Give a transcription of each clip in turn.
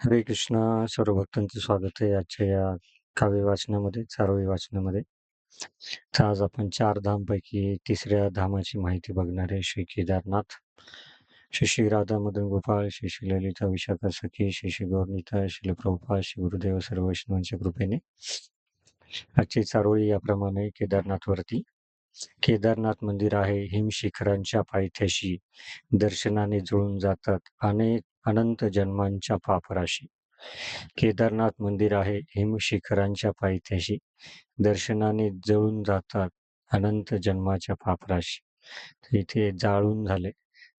हरे कृष्णा सर्व भक्तांचे स्वागत आहे आजच्या या काव्य वाचनामध्ये चारोळी वाचनामध्ये. तर आज आपण चार धामपैकी तिसऱ्या धामाची माहिती बघणार आहे. श्री केदारनाथ श्री श्री राधा मदन गोपाळ श्री श्री ललिता विशाखा सखी श्री श्री गौरनीता श्री प्रभुपाल श्री गुरुदेव सर्व वैष्णवांच्या कृपेने. आजची चारोळी याप्रमाणे केदारनाथवरती. केदारनाथ मंदिर आहे हिमशिखरांच्या पायथ्याशी. दर्शनाने जुळून जातात. अनेक अनंत जन्मांच्या पापराशी. केदारनाथ मंदिर आहे हिमशिखरांच्या पायथ्याशी. दर्शनाने जळून जातात अनंत जन्माच्या पापराशी. तर इथे जाळून झाले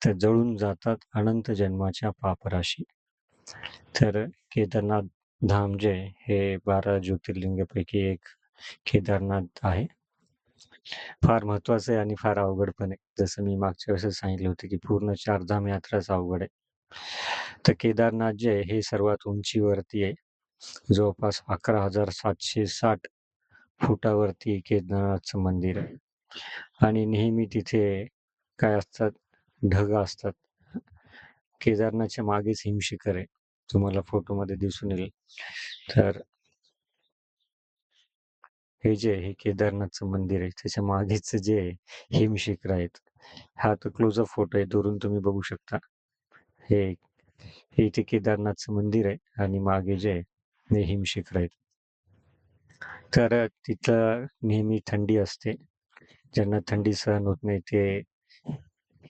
तर जळून जातात अनंत जन्माच्या पापराशी. तर केदारनाथ धाम जे हे बारा ज्योतिर्लिंगापैकी एक केदारनाथ आहे. फार महत्वाचं आहे आणि फार अवघड पण आहे जसं मी मागच्या वेळेस सांगितलं होतं की पूर्ण चारधाम यात्राच अवघड आहे. तर केदारनाथ जे आहे हे सर्वात उंचीवरती आहे. जवळपास अकरा हजार सातशे साठ फुटावरती केदारनाथचं मंदिर आहे. आणि नेहमी तिथे काय असतात? ढग असतात. केदारनाथच्या मागेच हिमशिखर आहे. तुम्हाला फोटोमध्ये दिसून येईल. तर हे जे हे केदारनाथचं मंदिर आहे. त्याच्या मागेच जे हिमशिखर आहेत. हा तर क्लोजअप फोटो आहे. दुरून तुम्ही बघू शकता. हे हे इथे केदारनाथचं मंदिर आहे आणि मागे जे आहे हिमशिखर आहेत. तर तिथं नेहमी थंडी असते. ज्यांना थंडी सहन होत नाही ते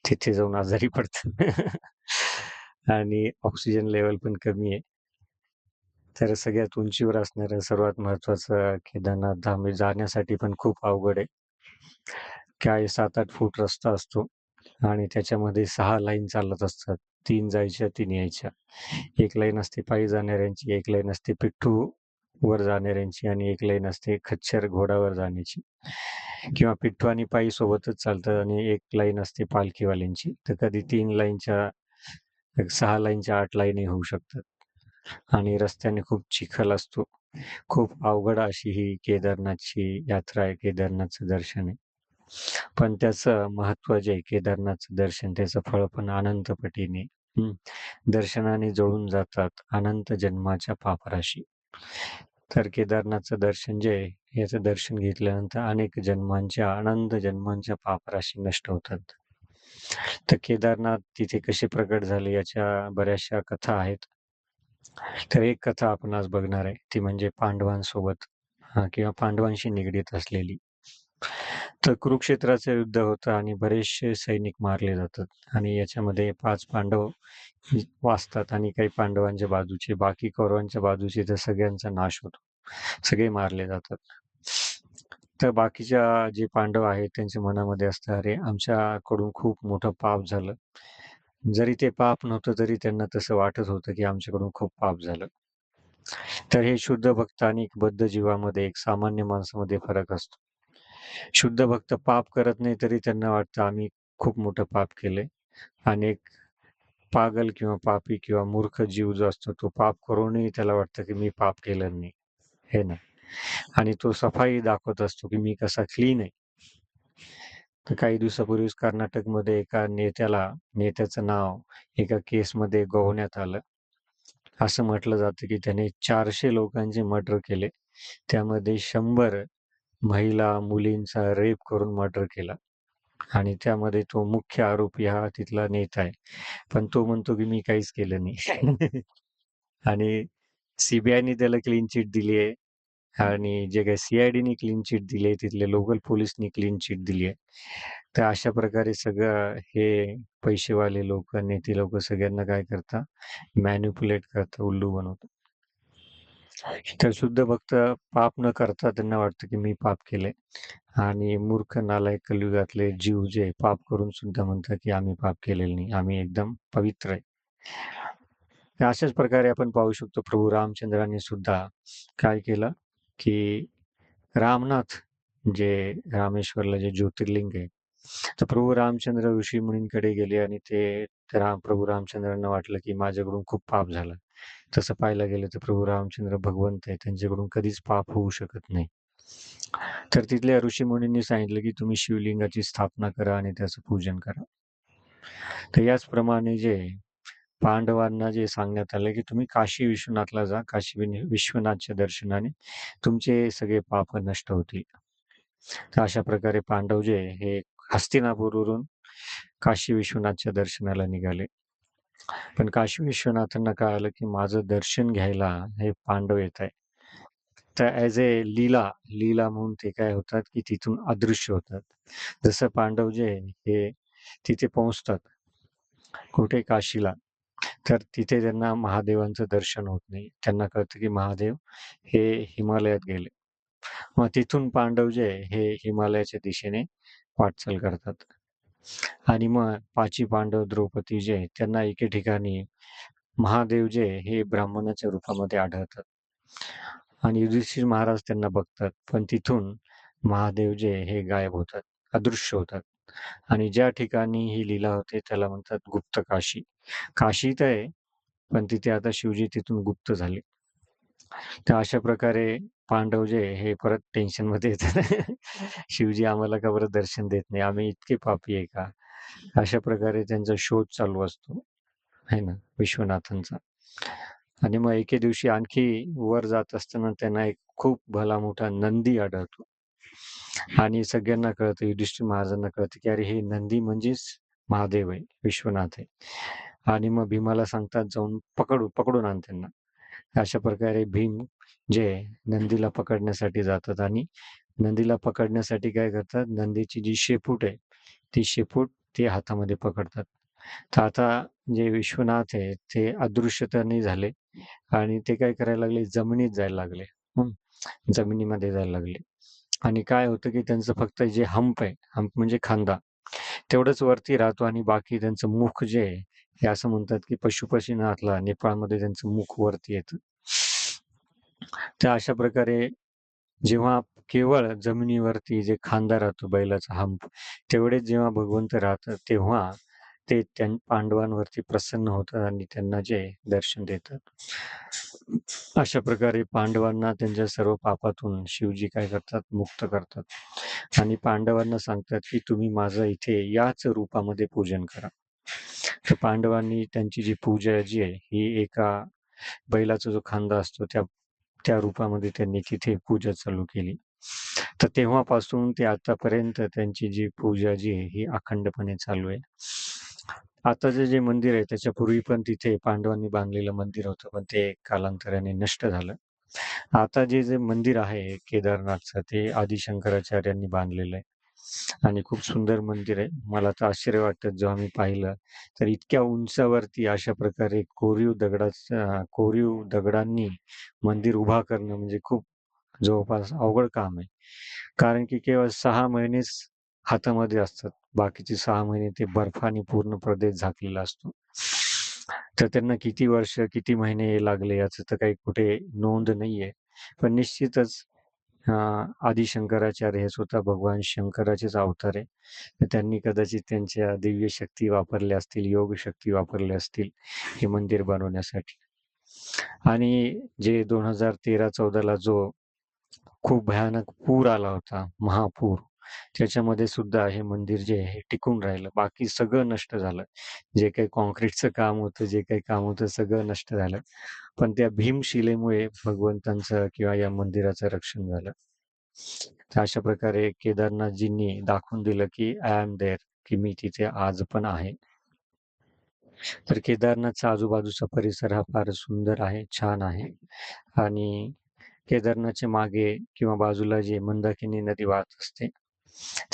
तिथे जाऊन आजारी पडतात. आणि ऑक्सिजन लेवल पण कमी आहे. तर सगळ्यात उंचीवर असणारं सर्वात महत्वाचं केदारनाथ धाम जाण्यासाठी पण खूप अवघड आहे. काय सात आठ फूट रस्ता असतो. आणि त्याच्यामध्ये सहा लाईन चालत असतात. तीन जायच्या तीन यायच्या. एक लाईन असते पायी जाणाऱ्यांची एक लाईन असते पिठ्ठू वर जाणाऱ्यांची आणि एक लाईन असते खच्चर घोडावर जाण्याची. किंवा पिठ्ठू आणि पायी सोबतच चालतं आणि एक लाईन असते पालखीवाल्यांची. तर कधी तीन लाईनच्या सहा लाईनच्या आठ लाईनही होऊ शकतात. आणि रस्त्याने खूप चिखल असतो. खूप अवघड अशी ही केदारनाथची यात्रा आहे केदारनाथचं दर्शन आहे. पण त्याचं महत्त्व जे आहे केदारनाथचं दर्शन त्याचं फळ पण अनंतपटीने. हम्म. दर्शनाने जळून जातात अनंत जन्माच्या पापराशी. तर केदारनाथचं दर्शन जे आहे याचं दर्शन घेतल्यानंतर अनेक जन्मांच्या अनंत जन्मांच्या पापराशी नष्ट होतात. तर केदारनाथ तिथे कसे प्रकट झाले याच्या बऱ्याचशा कथा आहेत. तर एक कथा आपण आज बघणार आहे ती म्हणजे पांडवांसोबत किंवा पांडवांशी निगडीत असलेली. तर कुरुक्षेत्राचं युद्ध होतं आणि बरेचसे सैनिक मारले जातात आणि याच्यामध्ये पाच पांडव वाचतात आणि काही पांडवांच्या बाजूचे बाकी कौरवांच्या बाजूचे तर सगळ्यांचा नाश होतो. सगळे मारले जातात. तर बाकीच्या जे पांडव आहेत त्यांच्या मनामध्ये असतं अरे आमच्याकडून खूप मोठं पाप झालं. जरी ते पाप नव्हतं तरी त्यांना तसं वाटत होतं की आमच्याकडून खूप पाप झालं. तर हे शुद्ध भक्त आणि बद्ध जीवामध्ये एक सामान्य माणसामध्ये फरक असतो. शुद्ध भक्त पाप करत नाही तरी त्यांना वाटतं आम्ही खूप मोठं पाप केलंय. आणि एक पागल किंवा पापी किंवा मूर्ख जीव जो असतो तो पाप करूनही त्याला वाटतं की मी पाप केलं नाही. हे ना? आणि तो सफाई दाखवत असतो की मी कसा क्लीन आहे. तर काही दिवसापूर्वीच कर्नाटकमध्ये एका नेत्याला नेत्याचं नाव एका केसमध्ये गोवण्यात आलं. असं म्हटलं जातं की त्याने चारशे लोकांचे मर्डर केले. त्यामध्ये शंभर महिला मुलींचा रेप करून मर्डर केला. आणि त्यामध्ये तो मुख्य आरोपी हा तिथला नेता आहे. पण तो म्हणतो की मी काहीच केलं नाही. आणि सीबीआयने त्याला क्लीन चिट दिली आहे. आणि जे काही सीआयडीने क्लीन चिट दिली आहे तिथले लोकल पोलीसनी क्लीन चिट दिली आहे. तर अशा प्रकारे सगळं हे पैसेवाले लोक नेते लोक सगळ्यांना काय करतात मॅन्युपुलेट करतात उल्लू बनवतात तर शुद्ध भक्त पाप न करता त्यांना वाटतं की मी पाप केले आणि मूर्ख नालायक कलियुगातले जीव जे पाप करून सुद्धा म्हणतात की आम्ही पाप केलेलं नाही आम्ही एकदम पवित्र आहे. अशाच प्रकारे आपण पाहू शकतो प्रभू रामचंद्रांनी सुद्धा काय केलं की रामनाथ जे रामेश्वरला जे ज्योतिर्लिंग आहे तर प्रभू रामचंद्र ऋषी मुनींकडे गेले आणि ते राम प्रभू रामचंद्रांना वाटलं की माझ्याकडून खूप पाप झालं. तसं पाहायला गेलं तर प्रभू रामचंद्र भगवंत आहे त्यांच्याकडून कधीच पाप होऊ शकत नाही. तर तिथल्या ऋषी मुनींनी सांगितलं की तुम्ही शिवलिंगाची स्थापना करा आणि त्याचं पूजन करा. तर याचप्रमाणे जे पांडवांना जे सांगण्यात आलं की तुम्ही काशी विश्वनाथला जा काशी विश्वनाथच्या दर्शनाने तुमचे सगळे पाप नष्ट होतील. तर अशा प्रकारे पांडव जे हे हस्तिनापूरवरून काशी विश्वनाथच्या दर्शनाला निघाले. पण काशी विश्वनाथांना कळालं की माझं दर्शन घ्यायला हे पांडव येत आहे तर ॲज ए लीला लीला म्हणून ते काय होतात की तिथून अदृश्य होतात. जसं पांडव जे हे तिथे पोहोचतात कुठे काशीला तर तिथे त्यांना महादेवांचं दर्शन होत नाही. त्यांना कळतं की महादेव हे हिमालयात गेले. मग तिथून पांडव जे हे हिमालयाच्या दिशेने वाटचाल करतात. आणि मग पाची पांडव द्रौपदी जे त्यांना एके ठिकाणी महादेव जे आहे, हे ब्राह्मणाच्या रूपामध्ये आढळतात. आणि युधिष्ठिर महाराज त्यांना बघतात पण तिथून महादेव जे आहे, हे गायब होतात अदृश्य होतात. आणि ज्या ठिकाणी ही लीला होते त्याला म्हणतात गुप्त काशी. काशी तर आहे पण तिथे आता शिवजी तिथून गुप्त झाले. तर अशा प्रकारे पांडव जे हे परत टेन्शनमध्ये येतात. शिवजी आम्हाला का बरं दर्शन देत नाही? आम्ही इतके पापी आहे का? अशा प्रकारे त्यांचा शोध चालू असतो. है ना? विश्वनाथांचा. आणि मग एके दिवशी आणखी वर जात असताना त्यांना एक खूप भला मोठा नंदी आढळतो. आणि सगळ्यांना कळतं युधिष्ठिर महाराजांना कळतं की अरे हे नंदी म्हणजेच महादेव आहे विश्वनाथ आहे. आणि मग भीमाला सांगतात जाऊन पकडू पकडून आण त्यांना. अशा प्रकारे भीम जे आहे, नंदीला पकडण्यासाठी जातात आणि नंदीला पकडण्यासाठी काय करतात नंदीची जी शेपूट आहे ती शेपूट ते हातामध्ये पकडतात. तर आता जे विश्वनाथ आहे ते अदृश्यताने झाले आणि ते काय करायला लागले जमिनीत जायला लागले. जमिनीमध्ये जायला लागले. आणि काय होतं की त्यांचं फक्त जे हंप आहे हंप म्हणजे खांदा. तेवढंच वरती राहतो आणि बाकी त्यांचं मुख जे आहे हे असं म्हणतात की पशुपशीनाथला नेपाळमध्ये त्यांचं मुख वरती येतं. तर अशा प्रकारे जेव्हा केवळ जमिनीवरती जे खांदा राहतो बैलाचा हंप तेवढेच जेव्हा भगवंत राहतात तेव्हा ते त्या पांडवांवरती प्रसन्न होतात आणि त्यांना जे दर्शन देतात. अशा प्रकारे पांडवांना त्यांच्या सर्व पापातून शिवजी काय करतात? मुक्त करतात. आणि पांडवांना सांगतात की तुम्ही माझं इथे याच रूपामध्ये पूजन करा. तर पांडवांनी त्यांची जी पूजा जी आहे ही एका बैलाचा जो खांदा असतो त्या त्या रूपामध्ये त्यांनी तिथे पूजा चालू केली. तर तेव्हापासून ते आतापर्यंत त्यांची जी पूजा जी आहे ही अखंडपणे चालू आहे. आताचं जे मंदिर आहे त्याच्या पूर्वी पण तिथे पांडवांनी बांधलेलं मंदिर होतं पण ते कालांतराने नष्ट झालं. आता जे जे मंदिर आहे केदारनाथचं ते आदिशंकराचार्यांनी बांधलेलं आहे. आणि खूप सुंदर मंदिर आहे. मला तर आश्चर्य वाटतं जेव्हा मी पाहिलं तर इतक्या उंचावरती अशा प्रकारे कोरीव दगडाचा कोरीव दगडांनी मंदिर उभा करणं म्हणजे खूप जवळपास अवघड काम आहे. कारण की केवळ सहा महिनेच हातामध्ये असतात. बाकीचे सहा महिने ते बर्फाने पूर्ण प्रदेश झाकलेला असतो. तर त्यांना किती वर्ष किती महिने लागले याचं तर काही कुठे नोंद नाहीये. पण निश्चितच आदि आदिशंकराचार्य हे स्वतः भगवान शंकराचेच अवतार आहे. तर त्यांनी कदाचित त्यांच्या दिव्य शक्ती वापरल्या असतील योग शक्ती वापरल्या असतील हे मंदिर बनवण्यासाठी. आणि जे दोन हजार तेरा चौदाला जो खूप भयानक पूर आला होता महापूर त्याच्यामध्ये सुद्धा हे मंदिर जे आहे हे टिकून राहिलं. बाकी सगळं नष्ट झालं. जे काही कॉन्क्रीटचं काम होतं जे काही काम होतं सगळं नष्ट झालं. पण त्या भीमशिलेमुळे भगवंतांचं किंवा या मंदिराचं रक्षण झालं. तर अशा प्रकारे केदारनाथजींनी दाखवून दिलं की आय एम देअर की मी तिथे आज पण आहे. तर केदारनाथचा आजूबाजूचा परिसर हा फार सुंदर आहे छान आहे. आणि केदारनाथच्या मागे किंवा बाजूला जे मंदाकिनी नदी वाहत असते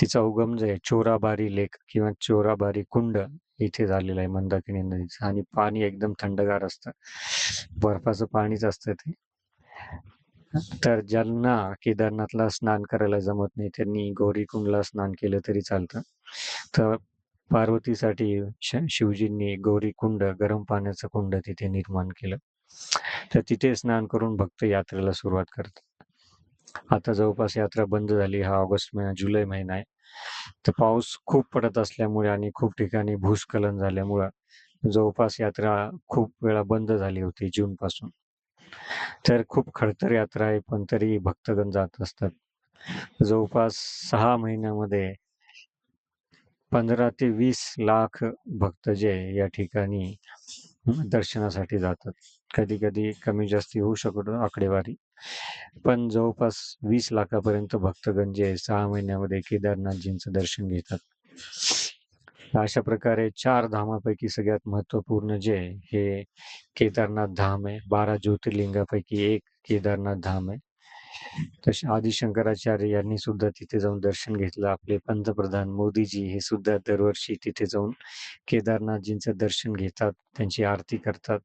तिचा उगम जे आहे चोराबारी लेक किंवा चोराबारी कुंड इथे झालेला आहे मंदाकिनी नदीचं. आणि पाणी एकदम थंडगार असतं. बर्फाचं पाणीच असतं ते. तर ज्यांना केदारनाथला स्नान करायला जमत नाही त्यांनी गौरी कुंडला स्नान केलं तरी चालतं. तर पार्वतीसाठी श- शिवजींनी गौरी कुंड गरम पाण्याचं कुंड तिथे निर्माण केलं. तर तिथे स्नान करून भक्त यात्रेला सुरुवात करतात. आता जवळपास यात्रा बंद झाली हा ऑगस्ट महिना जुलै महिना आहे तर पाऊस खूप पडत असल्यामुळे आणि खूप ठिकाणी भूस्खलन झाल्यामुळं जवळपास यात्रा खूप वेळा बंद झाली होती जून पासून तर खूप खडतर यात्रा आहे पण तरी भक्तगण जात असतात जवळपास सहा महिन्यामध्ये पंधरा ते वीस लाख भक्त जे या ठिकाणी दर्शनासाठी जातात. कधी-कधी कमी जास्ती होऊ शकतो आकडेवारी. पण जवळपास वीस लाखापर्यंत भक्तगण जे आहे सहा महिन्यामध्ये केदारनाथजींचं दर्शन घेतात. अशा प्रकारे चार धामापैकी सगळ्यात महत्त्वपूर्ण जे आहे हे केदारनाथ धाम आहे. 12 ज्योतिर्लिंगापैकी एक केदारनाथ धाम आहे. तसे आदी शंकराचार्य यांनी सुद्धा तिथे जाऊन दर्शन घेतलं. आपले पंतप्रधान मोदीजी हे सुद्धा दरवर्षी तिथे जाऊन केदारनाथजींचं दर्शन घेतात, त्यांची आरती करतात.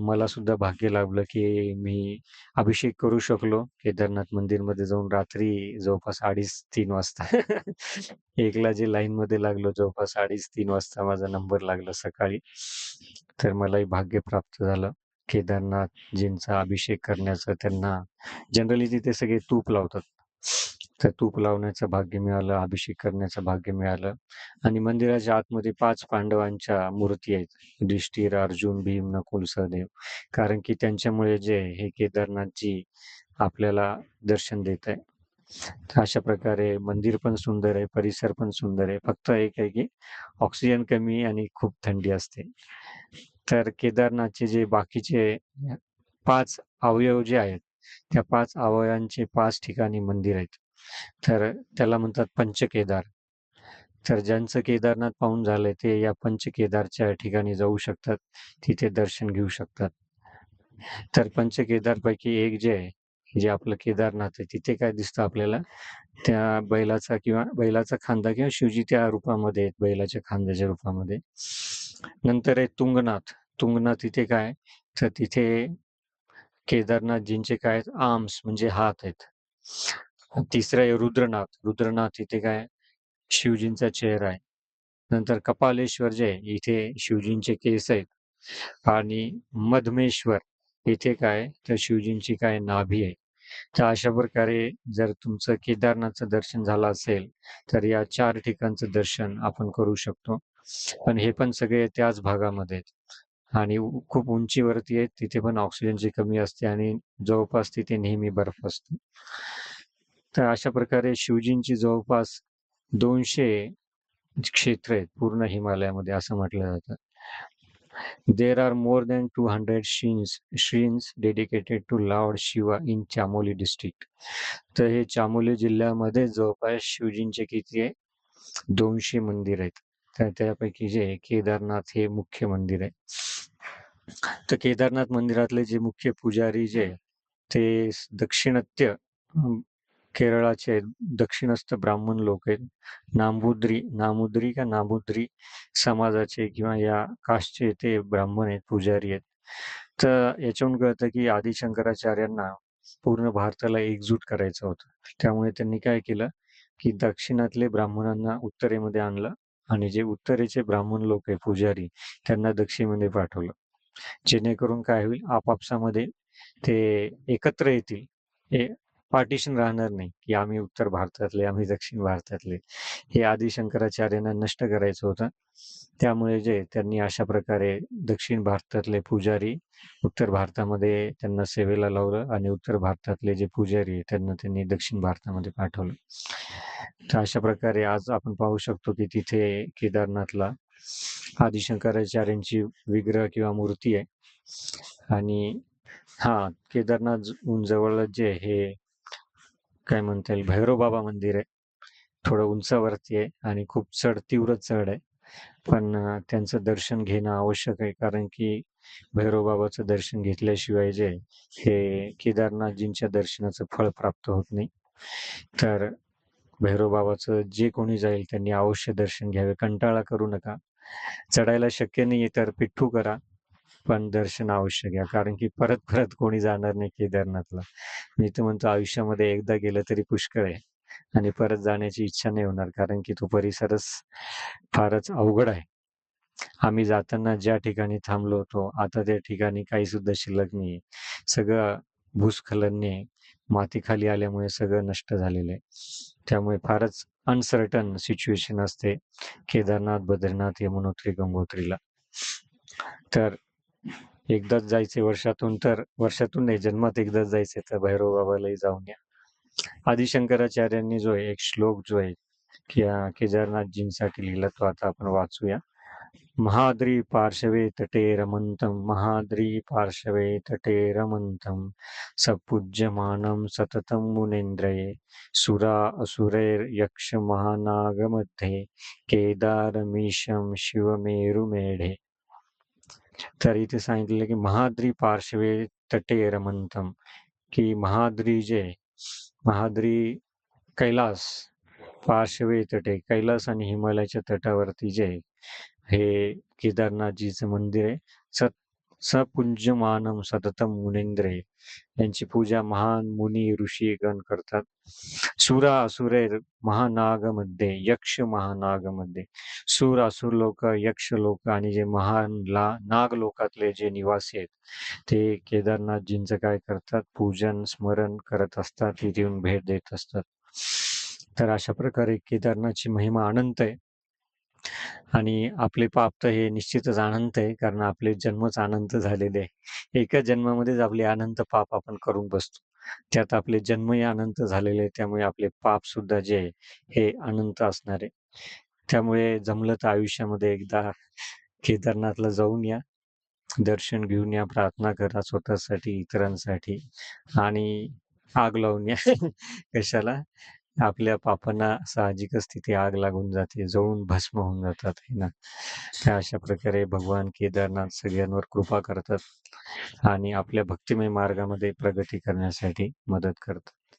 मला सुद्धा भाग्य लाभलं, की मी अभिषेक करू शकलो केदारनाथ मंदिरमध्ये जाऊन रात्री जवळपास अडीच तीन वाजता. एकला जे लाईनमध्ये लागलो जवळपास अडीच तीन वाजता माझा नंबर लागला सकाळी. तर मलाही भाग्य प्राप्त झालं. केदारनाथजींचा अभिषेक करण्याचं त्यांना जनरली तिथे सगळे तूप लावतात. तर तूप लावण्याचं भाग्य मिळालं, अभिषेक करण्याचं भाग्य मिळालं आणि मंदिराच्या आतमध्ये पाच पांडवांच्या मूर्ती आहेत. युधिष्ठिर, अर्जुन, भीम, नकुल, सहदेव. कारण की त्यांच्यामुळे जे हे केदारनाथजी आपल्याला दर्शन देत आहे. तर अशा प्रकारे मंदिर पण सुंदर आहे, परिसर पण सुंदर आहे. फक्त एक आहे की ऑक्सिजन कमी आणि खूप थंडी असते. तर केदारनाथचे जे बाकीचे पाच अवयव जे आहेत, त्या पाच अवयवांचे पाच ठिकाणी मंदिर आहेत. तर त्याला म्हणतात पंचकेदार. तर ज्यांचं केदारनाथ पाहून झालंय ते या पंचकेदारच्या ठिकाणी जाऊ शकतात. तिथे दर्शन घेऊ शकतात. तर पंचकेदारपैकी एक जे आहे, जे आपलं केदारनाथ आहे, तिथे काय दिसतं आपल्याला त्या बैलाचा किंवा बैलाचा खांदा किंवा शिवजी त्या रूपामध्ये आहेत, बैलाच्या खांद्याच्या रूपामध्ये. नंतर आहे तुंगनाथ. तुंगनाथ इथे काय तर तिथे केदारनाथजींचे काय आहेत आर्म्स म्हणजे हात आहेत. तिसरं आहे रुद्रनाथ. रुद्रनाथ इथे काय शिवजींचा चेहरा आहे. नंतर कपालेश्वर जे आहे इथे शिवजींचे केस आहेत आणि मधमेश्वर इथे काय तर शिवजींची काय नाभी आहे. तर अशा प्रकारे जर तुमचं केदारनाथचं दर्शन झालं असेल, तर या चार ठिकाणचं दर्शन आपण करू शकतो. पण हे पण सगळे त्याच भागामध्ये आहेत आणि खूप उंचीवरती आहेत. तिथे पण ऑक्सिजनची कमी असते आणि जवळपास तिथे नेहमी बर्फ असतो. तर अशा प्रकारे शिवजींची जवळपास दोनशे क्षेत्र आहेत पूर्ण हिमालयामध्ये असं म्हटलं जातं. There are more than 200 shrines, shrines dedicated to Lord Shiva in Chamoli district. तर हे चामोली जिल्ह्यामध्ये जवळपास शिवजींचे किती आहे दोनशे मंदिर आहेत. तर त्यापैकी जे केदारनाथ हे मुख्य मंदिर आहे. तर केदारनाथ मंदिरातले जे मुख्य पुजारी जे ते दक्षिणत्य केरळाचे आहेत. दक्षिणस्थ ब्राह्मण लोक आहेत. नांबुद्री नामुद्री का नामुद्री समाजाचे किंवा या कास्टचे ते ब्राह्मण आहेत, पुजारी आहेत. तर याच्यावरून कळतं की आदि शंकराचार्यांना पूर्ण भारताला एकजूट करायचं होतं. त्यामुळे त्यांनी काय केलं, की दक्षिणातले ब्राह्मणांना उत्तरेमध्ये आणलं आणि जे उत्तरेचे ब्राह्मण लोक आहे पुजारी, त्यांना दक्षिणेमध्ये पाठवलं. जेणेकरून काय होईल आपापसामध्ये ते एकत्र येतील. पार्टिशन राहणार नाही, की आम्ही उत्तर भारतातले, आम्ही दक्षिण भारतातले. हे आदी शंकराचार्यांना नष्ट करायचं होतं. त्यामुळे जे त्यांनी अशा प्रकारे दक्षिण भारतातले पुजारी उत्तर भारतामध्ये त्यांना सेवेला लावलं आणि उत्तर भारतातले जे पुजारी आहे त्यांना त्यांनी दक्षिण भारतामध्ये पाठवलं. तर अशा प्रकारे आज आपण पाहू शकतो, की तिथे केदारनाथला आदिशंकराचार्यांची विग्रह किंवा मूर्ती आहे. आणि हा केदारनाथ जवळच जे हे काय म्हणता येईल भैरोबाबा मंदिर आहे. थोडं उंचावरती आहे आणि खूप चढ तीव्र चढ आहे. पण त्यांचं दर्शन घेणं आवश्यक आहे. कारण की भैरोबाबाचं दर्शन घेतल्याशिवाय जे हे केदारनाथजींच्या दर्शनाचं फळ प्राप्त होत नाही. तर भैरोबाबाचं जे कोणी जाईल त्यांनी अवश्य दर्शन घ्यावे. कंटाळा करू नका. चढायला शक्य नाहीये तर पिट्ठू करा, पण दर्शन अवश्य घ्या. कारण की परत-परत कोणी जाणार नाही केदारनाथला. मी तर म्हणतो आयुष्यामध्ये एकदा गेलं तरी पुष्कळ आहे आणि परत जाण्याची इच्छा नाही होणार. कारण की तो परिसरच फारच अवघड आहे. आम्ही जाताना ज्या ठिकाणी थांबलो होतो, आता त्या ठिकाणी काही सुद्धा शिल्लक नाही सगळं भूस्खलनने मातीखाली आल्यामुळे सगळं नष्ट झालेलं आहे. त्यामुळे फारच अनसर्टन सिच्युएशन असते केदारनाथ, बद्रीनाथ, यमुनोत्री, गंगोत्रीला. तर एकदाच जायचे वर्षातून तर वर्षातून नाही जन्मात एकदाच जायचे तर भैरवबाबालाही जाऊन या. आदी शंकराचार्यांनी जो आहे एक श्लोक जो आहे, की केदारनाथजींसाठी लिहिला तो आता आपण वाचूया. महाद्री पार्श्वे तटे रमंतम महाद्री पार्श्वे तटे रमंतम सपूज्यमानं सततं मुनीन्द्रये सुरा असुरैर यक्ष महानागमध्ये केदारमीशं शिवमेरुमेढे तर इथे सांगितलेलं की महाद्री पार्श्वे तटे रमंतम की महाद्री जे महाद्री कैलास पार्श्वे तटे कैलास आणि हिमालयाच्या तटावरती जे हे केदारनाथजीचं मंदिर आहे. सत सपुंजमानम सततम मुनिंद्रे. यांची पूजा महान मुनी ऋषी गण करतात. सुरा असुरेर महानागमध्ये यक्ष महानागमध्ये. सुर असुर लोक यक्ष लोक आणि जे महान ला नाग लोकातले जे निवासी आहेत ते केदारनाथजींचं काय करतात? पूजन स्मरण करत असतात तिथे येऊन भेट देत असतात. तर अशा प्रकारे केदारनाथची महिमा अनंत आहे. आणि आपले पाप तर हे निश्चितच अनंत आहे कारण आपले जन्मच अनंत झालेले आहे. एका जन्मामध्येच आपले अनंत पाप आपण करून बसतो. त्यात आपले जन्मही अनंत झालेले आहे त्यामुळे आपले पाप सुद्धा जे आहे हे अनंत असणार आहे. त्यामुळे जमलं तर आयुष्यामध्ये एकदा केदारनाथला जाऊन या. दर्शन घेऊन या प्रार्थना करा स्वतःसाठी इतरांसाठी आणि आग लावून या. कशाला? आपल्या पापांना साहजिकच तिथे आग लागून जाते जळून भस्म होऊन जातात हे ना? त्या अशा प्रकारे भगवान केदारनाथ सगळ्यांवर कृपा करतात आणि आपल्या भक्तिमय मार्गामध्ये प्रगती करण्यासाठी मदत करतात.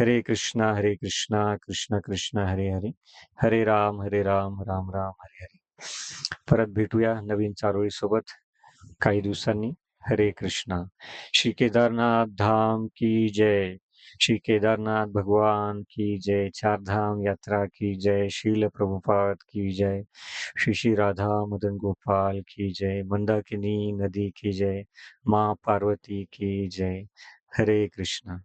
हरे कृष्णा हरे कृष्णा कृष्ण कृष्ण हरे हरे. हरे राम हरे राम राम राम हरे हरे. परत भेटूया नवीन चारोळी सोबत काही दिवसांनी. हरे कृष्णा. श्री केदारनाथ धाम की जय. श्री केदारनाथ भगवान की जय चार धाम यात्रा की जय, शील प्रभुपाद की जय, श्री श्री राधा मदन गोपाल की जय, मंदाकिनी नदी की जय, माँ पार्वती की जय। हरे कृष्णा।